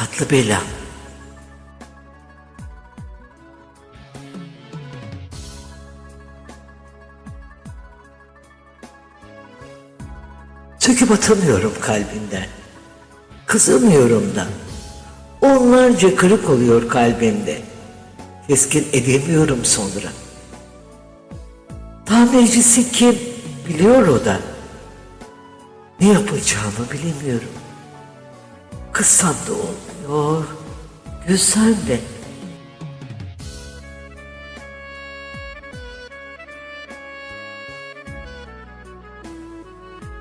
tatlı bela. Söküp atamıyorum kalbimden. Kızamıyorum da. Onlarca kırık oluyor kalbimde. Keskin edemiyorum sonra. Tamircisi kim biliyor o da. Ne yapacağımı bilemiyorum. Kızsam da olmuyor. Gülsem de.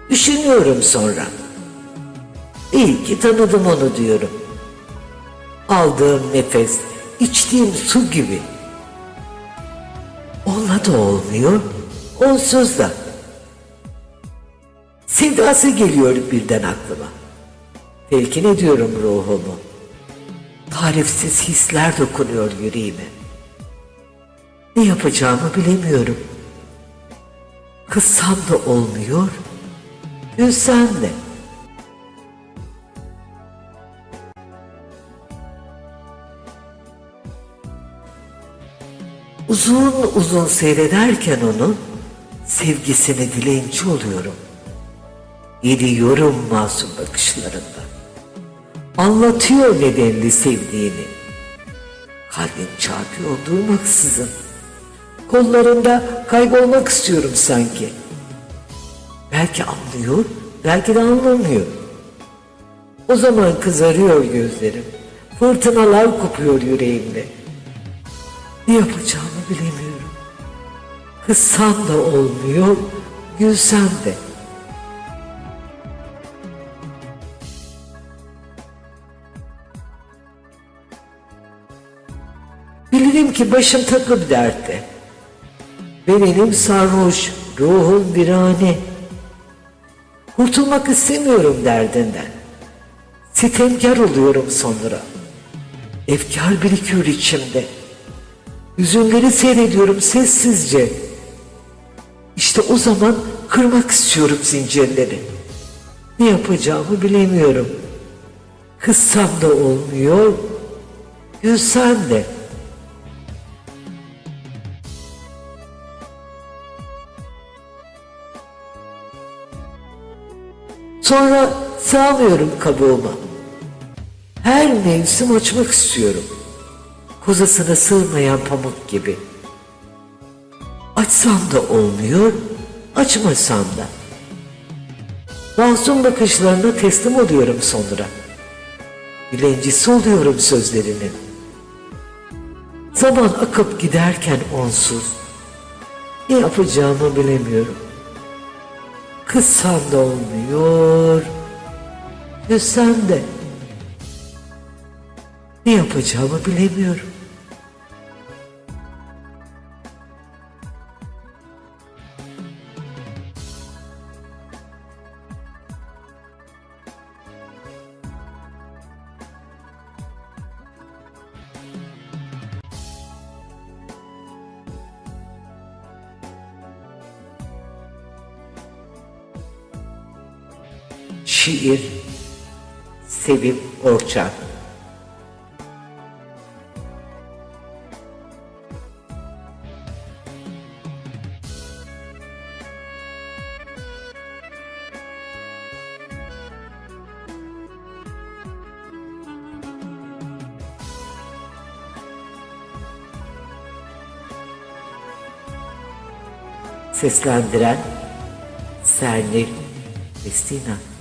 Düşünüyorum sonra. İyi ki tanıdım onu diyorum. Aldığım nefes, içtiğim su gibi. Onunla da olmuyor, onsuz da. Sevdası geliyor birden aklıma. Telkin ediyorum ruhumu. Tarifsiz hisler dokunuyor yüreğime. Ne yapacağımı bilemiyorum. Kızsam da olmuyor, gülsem de. Uzun uzun seyrederken onu, sevgisini dilenci oluyorum. Yediyorum masum bakışlarında. Anlatıyor nedenli sevdiğini. Kalbim çarpıyor durmaksızın. Kollarında kaybolmak istiyorum sanki. Belki anlıyor, belki de anlamıyor. O zaman kızarıyor gözlerim. Fırtınalar kopuyor yüreğimde. Ne yapacağımı bilemiyorum. Kızsam da olmuyor, gülsem de. Bilirim ki başım takıp dertte. Ve benim sarhoş, ruhum virane. Kurtulmak istemiyorum derdinden. Sitemkar oluyorum sonra. Efkar birikiyor içimde. Hüzünleri seyrediyorum sessizce. İşte o zaman kırmak istiyorum zincirleri. Ne yapacağımı bilemiyorum. Kızsam da olmuyor, gülsem de. Sonra sağlıyorum kabuğuma. Her mevsim açmak istiyorum. Kozasına sığmayan pamuk gibi. Açsam da olmuyor, açmasam da. Masum bakışlarına teslim oluyorum sonra. Dilencisi oluyorum sözlerinin. Zaman akıp giderken onsuz. Ne yapacağımı bilemiyorum. Kızsam da olmuyor. Küssem de. Ne yapacağımı bilemiyorum. Şiir Sevim Orçak Seslendiren Sernil Destina